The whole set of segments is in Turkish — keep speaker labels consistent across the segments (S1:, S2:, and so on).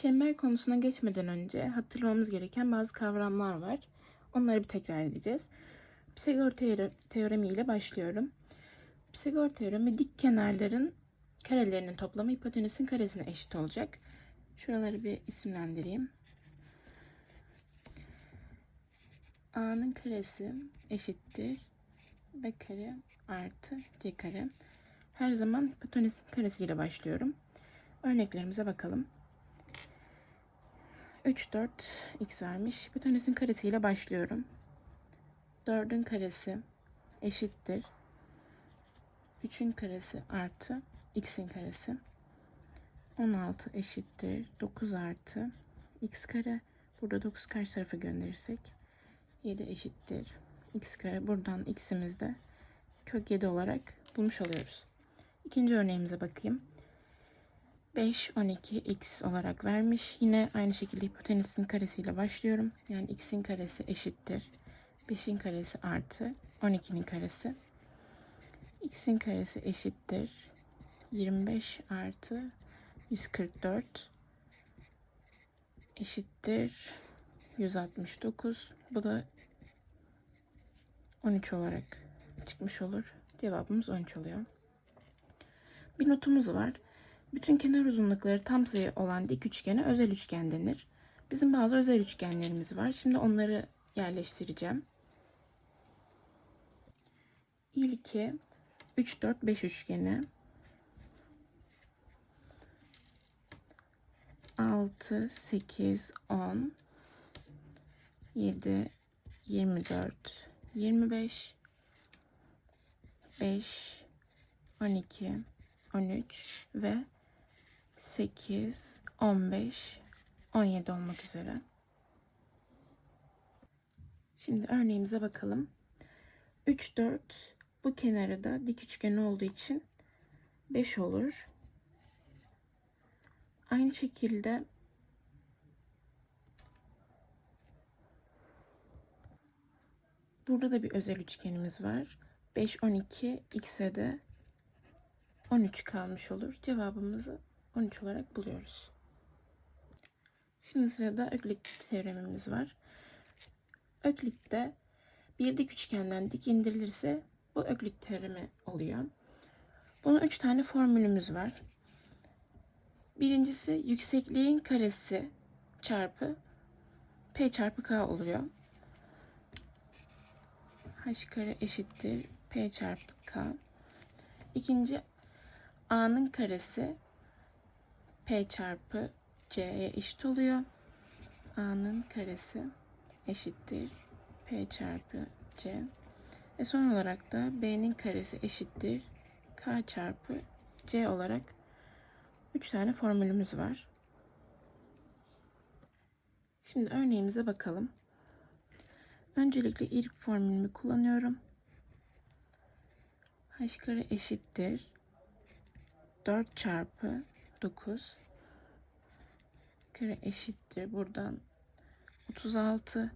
S1: Çember konusuna geçmeden önce hatırlamamız gereken bazı kavramlar var. Onları bir tekrar edeceğiz. Pisagor teore- teoremi ile başlıyorum. Pisagor teoremi dik kenarların karelerinin toplamı hipotenüsün karesine eşit olacak. Şuraları bir isimlendireyim. A'nın karesi eşittir B kare artı C kare. Her zaman hipotenüsün karesiyle başlıyorum. Örneklerimize bakalım. 3, 4, x vermiş. Hipotenüsün karesiyle başlıyorum. 4'ün karesi eşittir. 3'ün karesi artı x'in karesi. 16 eşittir. 9 artı x kare. Burada 9 karşı tarafa gönderirsek 7 eşittir. x kare. Buradan x'imiz de kök 7 olarak bulmuş oluyoruz. İkinci örneğimize bakayım. 5, 12, x olarak vermiş. Yine aynı şekilde hipotenüsün karesiyle başlıyorum. Yani x'in karesi eşittir. 5'in karesi artı 12'nin karesi. x'in karesi eşittir. 25 artı 144 eşittir 169. Bu da 13 olarak çıkmış olur. Cevabımız 13 oluyor. Bir notumuz var. Bütün kenar uzunlukları tam sayı olan dik üçgene özel üçgen denir. Bizim bazı özel üçgenlerimiz var. Şimdi onları yerleştireceğim. İlki 3 4 5 üçgeni. 6 8 10 7 24 25 5 12 13 ve 8, 15, 17 olmak üzere. Şimdi örneğimize bakalım. 3, 4 bu kenarı da dik üçgen olduğu için 5 olur. Aynı şekilde burada da bir özel üçgenimiz var. 5, 12, x'e de 13 kalmış olur. Cevabımızı 13 olarak buluyoruz. Şimdi sırada Öklit teoremimiz var. Öklit'te bir dik üçgenden dik indirilirse bu Öklit teoremi oluyor. Bunun 3 tane formülümüz var. Birincisi yüksekliğin karesi çarpı P çarpı K oluyor. H kare eşittir P çarpı K. İkinci A'nın karesi P çarpı C'ye eşit oluyor. A'nın karesi eşittir P çarpı C. Ve son olarak da B'nin karesi eşittir K çarpı C olarak 3 tane formülümüz var. Şimdi örneğimize bakalım. Öncelikle ilk formülümü kullanıyorum. H kare eşittir 4 çarpı 9 kare eşittir. Buradan 36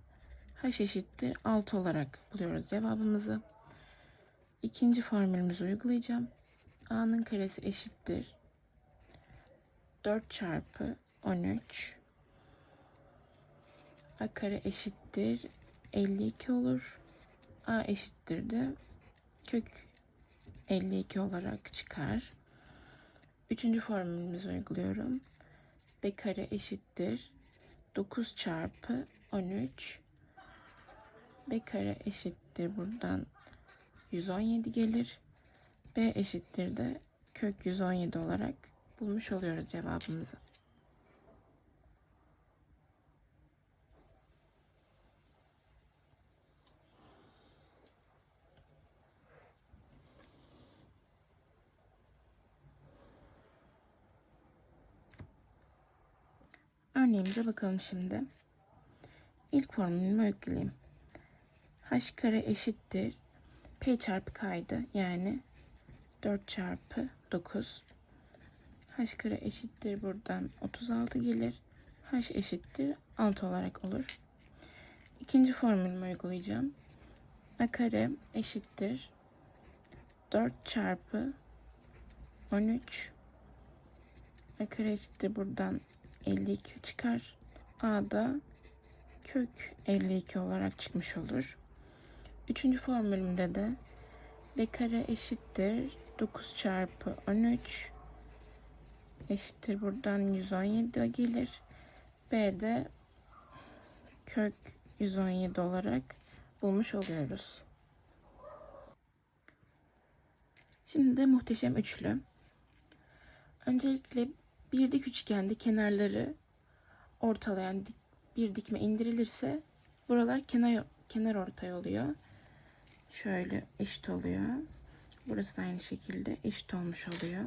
S1: h eşittir 6 olarak buluyoruz cevabımızı. İkinci formülümüzü uygulayacağım. a'nın karesi eşittir 4 çarpı 13 a kare eşittir 52 olur. a eşittir de kök 52 olarak çıkar. Üçüncü formülümüzü uyguluyorum. B kare eşittir. 9 çarpı 13. B kare eşittir buradan 117 gelir. B eşittir de kök 117 olarak bulmuş oluyoruz cevabımızı. Örneğimize bakalım şimdi. İlk formülümü öyküleyeyim. H kare eşittir. P çarpı kaydı yani 4 çarpı 9. H kare eşittir buradan 36 gelir. H eşittir 6 olarak olur. İkinci formülümü uygulayacağım. A kare eşittir 4 çarpı 13. A kare eşittir buradan 52 çıkar. A da kök 52 olarak çıkmış olur. Üçüncü formülümde de b kare eşittir 9 çarpı 13 eşittir buradan 117 gelir. B de kök 117 olarak bulmuş oluyoruz. Şimdi de muhteşem üçlü. Öncelikle bir dik üçgende kenarları ortalayan dik- bir dikme indirilirse buralar kenar kenar ortay oluyor. Şöyle eşit oluyor. Burası da aynı şekilde eşit olmuş oluyor.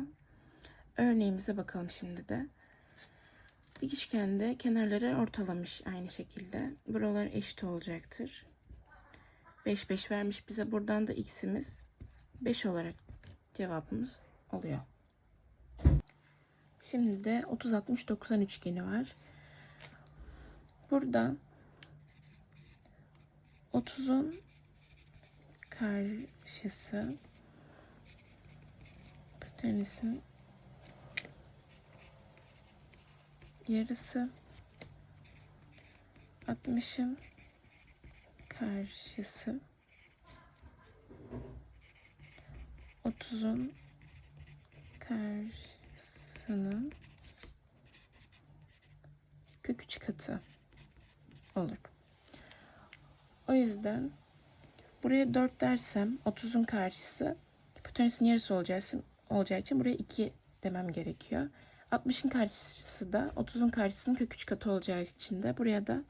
S1: Örneğimize bakalım şimdi de. Dik üçgende kenarları ortalamış aynı şekilde. Buralar eşit olacaktır. 5 5 vermiş bize. Buradan da x'imiz 5 olarak cevabımız oluyor. Şimdi de 30 60 90 üçgeni var. Burada 30'un karşısı hipotenüsün yarısı 60'ın karşısı 30'un karşısının kök üç katı olur. O yüzden buraya 4 dersem 30'un karşısı hipotenüsün yarısı olacağı için, olacağı için buraya 2 demem gerekiyor. 60'ın karşısı da 30'un karşısının kök 3 katı olacağı için de buraya da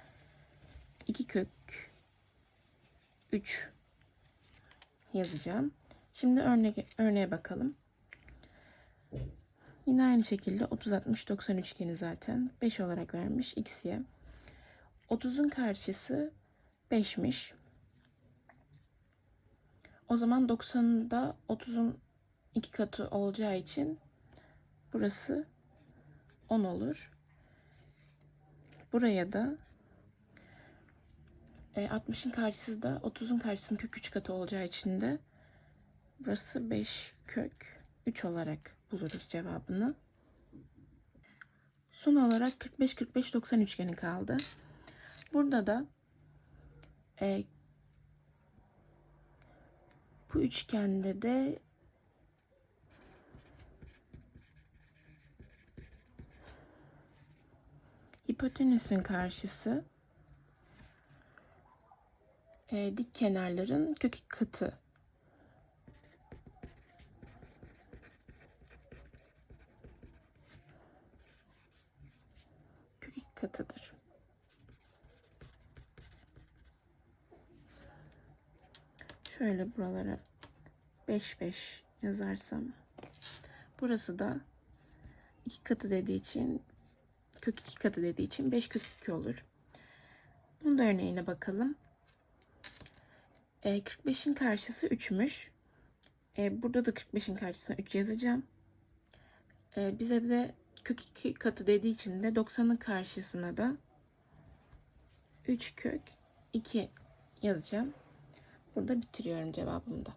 S1: 2 kök 3 yazacağım. Şimdi örnek, örneğe bakalım. Yine aynı şekilde 30 60 90 üçgeni zaten 5 olarak vermiş x'ye. 30'un karşısı 5'miş. O zaman 90'ın da 30'un iki katı olacağı için burası 10 olur. Buraya da e, 60'ın karşısı da 30'un karşısının kök 3 katı olacağı için de burası 5 kök 3 olarak buluruz cevabını. Son olarak 45 45 90 üçgeni kaldı. Burada da e, bu üçgende de hipotenüsün karşısı e, dik kenarların kök katı kök iki katıdır. Şöyle buralara 5 5 yazarsam burası da iki katı dediği için kök iki katı dediği için 5 kök 2 olur. Bunun da örneğine bakalım. E, 45'in karşısı 3'müş. E, burada da 45'in karşısına 3 yazacağım. E, bize de kök 2 katı dediği için de 90'ın karşısına da 3 kök 2 yazacağım. Burada bitiriyorum cevabımı da.